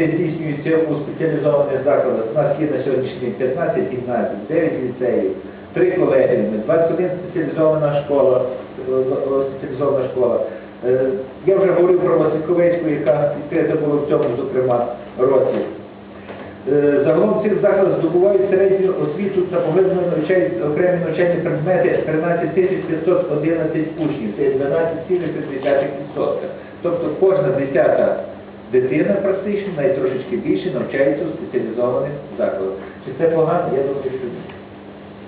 здійснюється у спеціалізованих закладах. У нас є на сьогоднішній день 15 гімназій, 9 ліцеїв, 3 колегіуми, 21 спеціалізована школа, е, е, спеціалізована школа. Е, Я вже говорив про Васильковецьку, яка відкрита була в цьому, зокрема, році. Загалом цих закладах здобувають середню освіту та поглиблену навчають окремі навчальні предмети 13 511 учнів, це 12,3%. Тобто кожна десята дитина практично, навіть трошечки більше, навчається у спеціалізованих закладах. Чи це погано? Я думаю, що ні.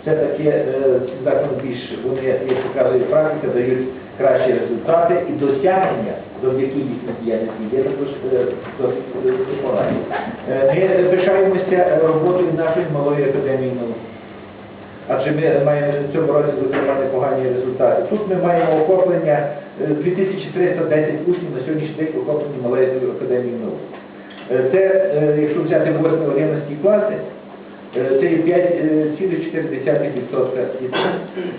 Це таке е, ці заклади більш, вони, як показує практика, дають кращі результати і досягнення завдяки їхній діяльності є також е, досить е. Е, Ми пишаємося роботою нашої малої. Адже ми маємо в цьому році зокрема непогані результати. Тут ми маємо охоплення е, 2310 учнів на сьогоднішній день охоплені малої академії наук. Е, Це, е, якщо взяти 8-11 класи, е, це є 5,4% дітей.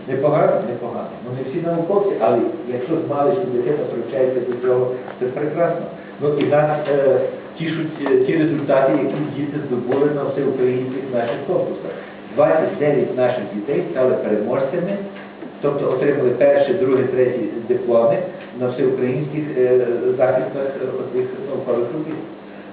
Непогано, непогано. Ну не всі науковці, але якщо з змалечку дитина привчається до цього, це прекрасно. Ну і нас е, тішуть е, ті результати, які діти здобули на всеукраїнських наших конкурсах. 29 наших дітей стали переможцями, тобто отримали перші, другі, треті дипломи на всеукраїнських е, захистах е, цих наукових робіт.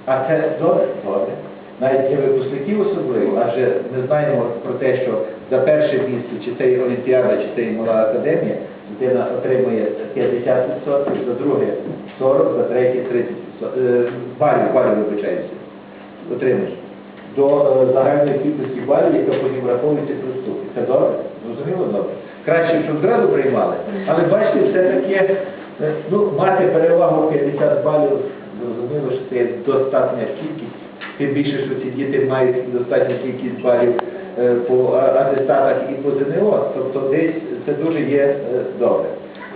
А це добре? Добре. Навіть для випускників особливо, адже ми знаємо про те, що за перше місце, чи це Олімпіада, чи це мала академія, дитина отримує 50%, за друге 40, за третє 30%. Е, балів, балів вибачаюся, отримаєш. До е, загальної кількості балів, яка потім враховується при. Це добре? Зрозуміло добре? Краще, щоб зразу приймали. Але бачите, все-таки е, ну, мати перевагу 50 балів, зрозуміло, що це достатня кількість. Тим більше, що ці діти мають достатню кількість балів е, по атестатах і по ЗНО, тобто десь це дуже є добре.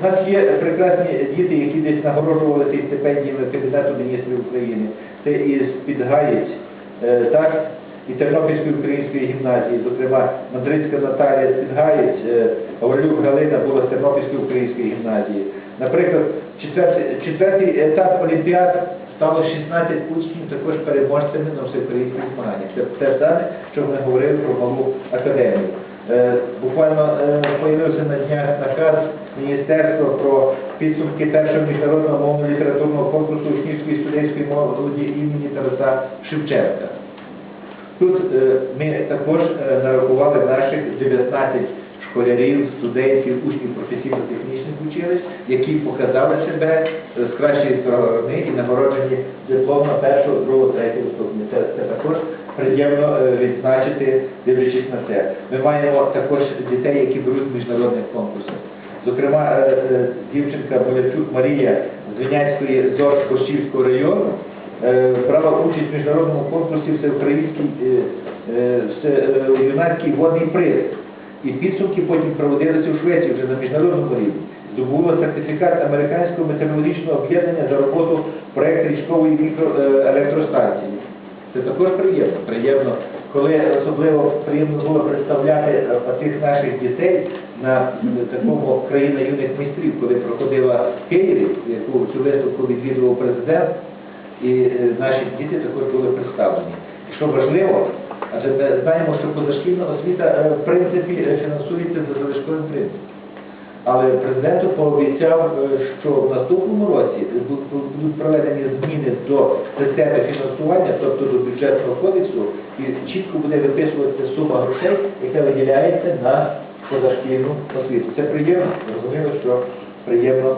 У нас є прекрасні діти, які десь нагороджувалися і стипендіями Кабінету міністрів України. Це із Підгаєць, так, і Тернопільської української гімназії, зокрема Мандрицька Наталія з Підгаєць, е, Галина була з Тернопільської української гімназії. Наприклад, четвертий етап Олімпіад стало 16 учнів також переможцями на всеукраїнських змаганнях. Це те саме, що ми говорили про малу академію. Е, Буквально е, появився на днях наказ Міністерства про підсумки першого міжнародного мовно-літературного конкурсу учнівської студентської молоді імені Тараса Шевченка. Тут е, ми також е, нарахували наших 19 школярів, студентів, учнів професійно-технічних училищ, які показали себе е, з кращої сторони і нагороджені дипломом першого, другого, третього ступеня. Це, це також приємно е, відзначити, дивлячись на це. Ми маємо також дітей, які беруть в міжнародних конкурсах. Зокрема, е, е, дівчинка Болячук Марія з Вінянської ЗОЖ Кощівського району брала участь в міжнародному конкурсі всеукраїнський юнацький водний приз. І підсумки потім проводилися у Швеції вже на міжнародному рівні. Здобула сертифікат американського метеорологічного об'єднання за роботу в проєкт річкової мікроелектростанції. Це також приємно. Приємно, коли особливо приємно було представляти е, цих наших дітей на е, такому країна юних майстрів, коли проходила в Києві, яку цю виставку відвідував президент, і е, наші діти також були представлені. І що важливо, адже ми знаємо, що позашкільна освіта е, в принципі е, фінансується за залишковим принципом. Але президент пообіцяв, е, що в наступному році будуть проведені зміни до системи фінансування, тобто до бюджетного кодексу, і чітко буде виписуватися сума грошей, яка виділяється на позашкільну освіту. Це приємно, зрозуміло, що приємно.